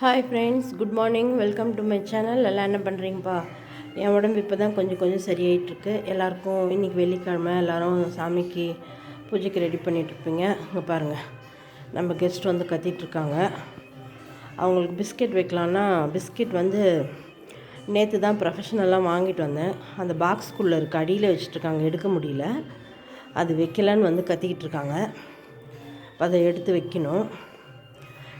Hi friends good morning welcome to my channel எல்லாம் என்ன பண்ணுறீங்கப்பா என் உடம்பு இப்போ தான் கொஞ்சம் கொஞ்சம் சரியாயிட்டிருக்கு. எல்லாருக்கும் இன்றைக்கி வெள்ளிக்கிழமை. எல்லோரும் சாமிக்கு பூஜைக்கு ரெடி பண்ணிகிட்ருப்பீங்க இங்கே பாருங்கள் நம்ம கெஸ்ட் வந்து கத்திட்ருக்காங்க அவங்களுக்கு பிஸ்கெட் வைக்கலான்னா பிஸ்கெட் வந்து நேற்று தான் ப்ரொஃபஷனலாக வாங்கிட்டு வந்தேன். அந்த பாக்ஸ்குள்ளே இருக்குது அடியில் வச்சுட்ருக்காங்க எடுக்க முடியல. அது வைக்கலன்னு வந்து கத்திக்கிட்டு இருக்காங்க. அதை எடுத்து வைக்கணும்.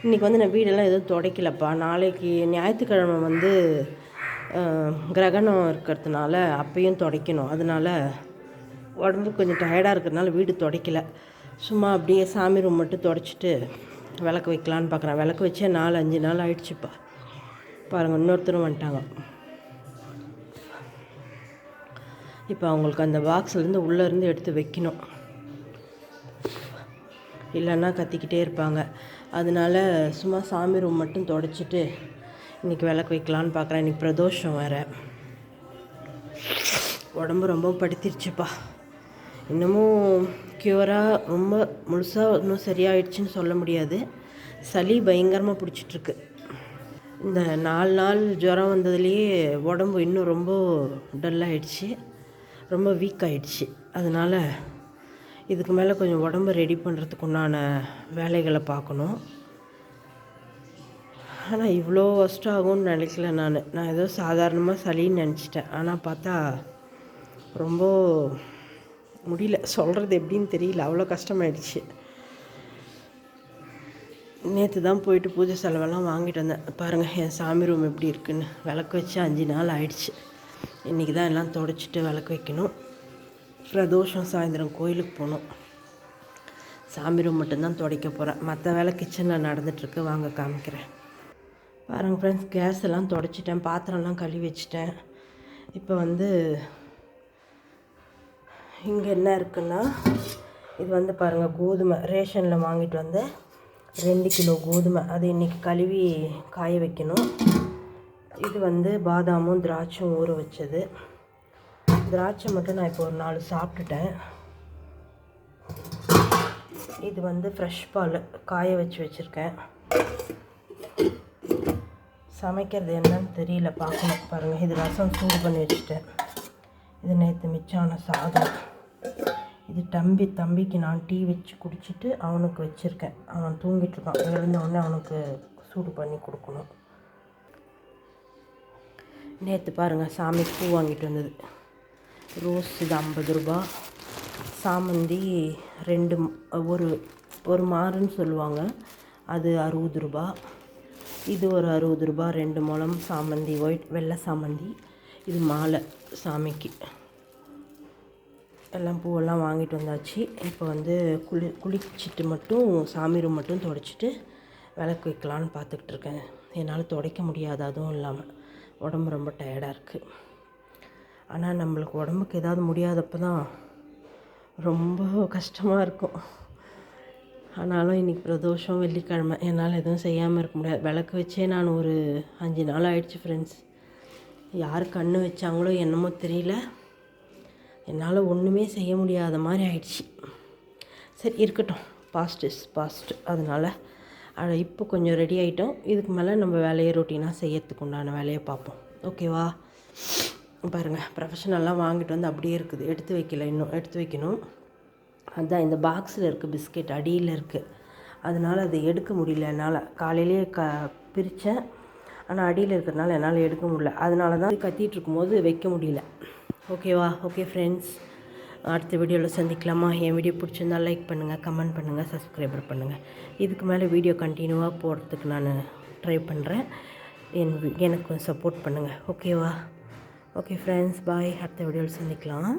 இன்றைக்கி வந்து நான் வீடெல்லாம் எதுவும் துடைக்கலப்பா. நாளைக்கு ஞாயிற்றுக்கிழமை வந்து கிரகணம் இருக்கிறதுனால அப்பையும் துடைக்கணும். அதனால் உடம்பு கொஞ்சம் டயர்டாக இருக்கிறதுனால வீடு துடைக்கல. சும்மா அப்படியே சாமி ரூம் மட்டும் துடைச்சிட்டு விளக்கு வைக்கலான்னு பார்க்குறேன் விளக்கு வச்சே நாலு அஞ்சு நாள் ஆயிடுச்சுப்பா. பாருங்கள் இன்னொருத்தரும் வந்துட்டாங்க. இப்போ அவங்களுக்கு அந்த பாக்ஸ்லேருந்து உள்ளேருந்து எடுத்து வைக்கணும். இல்லைன்னா கத்திக்கிட்டே இருப்பாங்க. அதனால சும்மா சாமி ரூம் மட்டும் தொடச்சிட்டு இன்றைக்கி விளக்கு வைக்கலான்னு பார்க்குறேன் இன்றைக்கி பிரதோஷம் வேறு. உடம்பு ரொம்ப படுத்திருச்சுப்பா. இன்னமும் க்யூராக ரொம்ப முழுசாக இன்னும் சரியாயிடுச்சுன்னு சொல்ல முடியாது. சளி பயங்கரமாக பிடிச்சிட்ருக்கு. இந்த நாலு நாள் ஜுரம் வந்ததுலேயே உடம்பு இன்னும் ரொம்ப டல்லாகிடுச்சு ரொம்ப வீக் ஆகிடுச்சு அதனால் இதுக்கு மேலே கொஞ்சம் உடம்பு ரெடி பண்ணுறதுக்கு உண்டான வேலைகளை பார்க்கணும். ஆனால் இவ்வளோ ஒஸ்ட் ஆகும்னு நினைக்கல நான். நான் ஏதோ சாதாரணமாக சளின்னு நினச்சிட்டேன். ஆனால் பார்த்தா ரொம்ப முடியல. சொல்கிறது எப்படின்னு தெரியல. அவ்வளோ கஷ்டமாயிடுச்சு. நேற்று தான் போயிட்டு பூஜை செலவெல்லாம் வாங்கிட்டு வந்தேன். பாருங்கள் என் சாமி ரூம் எப்படி இருக்குன்னு. விளக்கு வச்சு அஞ்சு நாள் ஆயிடுச்சு. இன்றைக்கி தான் எல்லாம் தொடச்சிட்டு விளக்கு வைக்கணும். பிரதோஷம் சாயந்தரம் கோயிலுக்கு போகணும். சாமி ரூம் மட்டும்தான் துடைக்க போகிறேன் மற்ற வேலை கிச்சனில் நடந்துகிட்ருக்கு வாங்க காமிக்கிறேன். பாருங்கள் ஃப்ரெண்ட்ஸ் கேஸ் எல்லாம் தொடச்சிட்டேன். பாத்திரம்லாம் கழுவி வச்சிட்டேன். இப்போ வந்து இங்கே என்ன இருக்குன்னா இது வந்து பாருங்கள் கோதுமை. ரேஷனில் வாங்கிட்டு வந்து ரெண்டு கிலோ கோதுமை. அது இன்றைக்கி கழுவி காய வைக்கணும். இது வந்து பாதாமும் திராட்சையும் ஊற வச்சது. திராட்சை மட்டும் நான் இப்போ ஒரு நாலு சாப்பிட்டுட்டேன். இது வந்து ஃப்ரெஷ் பால் காய வச்சு வச்சுருக்கேன். சமைக்கிறது என்னன்னு தெரியல பார்க்கணும். பாருங்கள் இது ரசம் சூடு பண்ணி வச்சுட்டேன். இது நேற்று மிச்சான சாதம். இது தம்பி தம்பிக்கு நான் டீ வச்சு குடிச்சிட்டு அவனுக்கு வச்சுருக்கேன். அவன் தூங்கிட்டு இருக்கான். எழுந்தவுடனே அவனுக்கு சூடு பண்ணி கொடுக்கணும். நேற்று பாருங்கள் சாமிக்கு பூ வாங்கிட்டு வந்தது. ரோஸ் இது ஐம்பது ரூபா. சாமந்தி ரெண்டு ஒரு ஒரு மாறுன்னு சொல்லுவாங்க. அது அறுபது ரூபா. இது ஒரு அறுபது ரூபா ரெண்டு முளம் சாமந்தி ஒயிட் வெள்ளை சாமந்தி. இது மாலை சாமிக்கு. எல்லாம் பூவெல்லாம் வாங்கிட்டு வந்தாச்சு. இப்போ வந்து குளி குளிச்சுட்டு மட்டும் சாமி ரூம் மட்டும் துடைச்சிட்டு விளக்கு வைக்கலான்னு பார்த்துக்கிட்டு இருக்கேன். என்னால் துடைக்க முடியாது அதுவும் இல்லாமல். உடம்பு ரொம்ப டயர்டாக இருக்குது ஆனால் நம்மளுக்கு உடம்புக்கு ஏதாவது முடியாதப்போ தான் ரொம்ப கஷ்டமாக இருக்கும். ஆனாலும் இன்றைக்கி பிரதோஷம் வெள்ளிக்கிழமை. என்னால் எதுவும் செய்யாமல் இருக்க முடியாது. விளக்கு வச்சே நான் ஒரு அஞ்சு நாள் ஆயிடுச்சு ஃப்ரெண்ட்ஸ் யார் கண்ணு வச்சாங்களோ என்னமோ தெரியல. என்னால் ஒன்றுமே செய்ய முடியாத மாதிரி ஆயிடுச்சு. சரி இருக்கட்டும். பாஸ்ட் இஸ் பாஸ்ட் அதனால் இப்போ கொஞ்சம் ரெடி ஆகிட்டோம் இதுக்கு மேலே நம்ம வேலையை ரொட்டீனாக செய்யறதுக்கு உண்டான வேலையை பார்ப்போம். ஓகேவா பாருங்கள் ப்ரொஃபஷனல்லாம் வாங்கிட்டு வந்து அப்படியே இருக்குது. எடுத்து வைக்கல இன்னும் எடுத்து வைக்கணும். அதுதான் இந்த பாக்ஸில் இருக்குது பிஸ்கெட் அடியில் இருக்குது அதனால் அதை எடுக்க முடியல என்னால். காலையிலேயே க பிரித்தேன் ஆனால் அடியில் இருக்கிறதுனால என்னால் எடுக்க முடியல. அதனால தான் கத்திகிட்டு இருக்கும்போது வைக்க முடியல. ஓகேவா ஓகே ஃப்ரெண்ட்ஸ் அடுத்த வீடியோவில் சந்திக்கலாமா? என் வீடியோ பிடிச்சிருந்தால் லைக் பண்ணுங்கள் கமெண்ட் பண்ணுங்கள் சப்ஸ்கிரைபர் பண்ணுங்கள் இதுக்கு மேலே வீடியோ கண்டினியூவாக போடுறதுக்கு நான் ட்ரை பண்ணுறேன் என் எனக்கு சப்போர்ட் பண்ணுங்கள் ஓகேவா ஓகே ஃப்ரெண்ட்ஸ் பாய் அடுத்த வீடியோவில் சந்திக்கலாம்.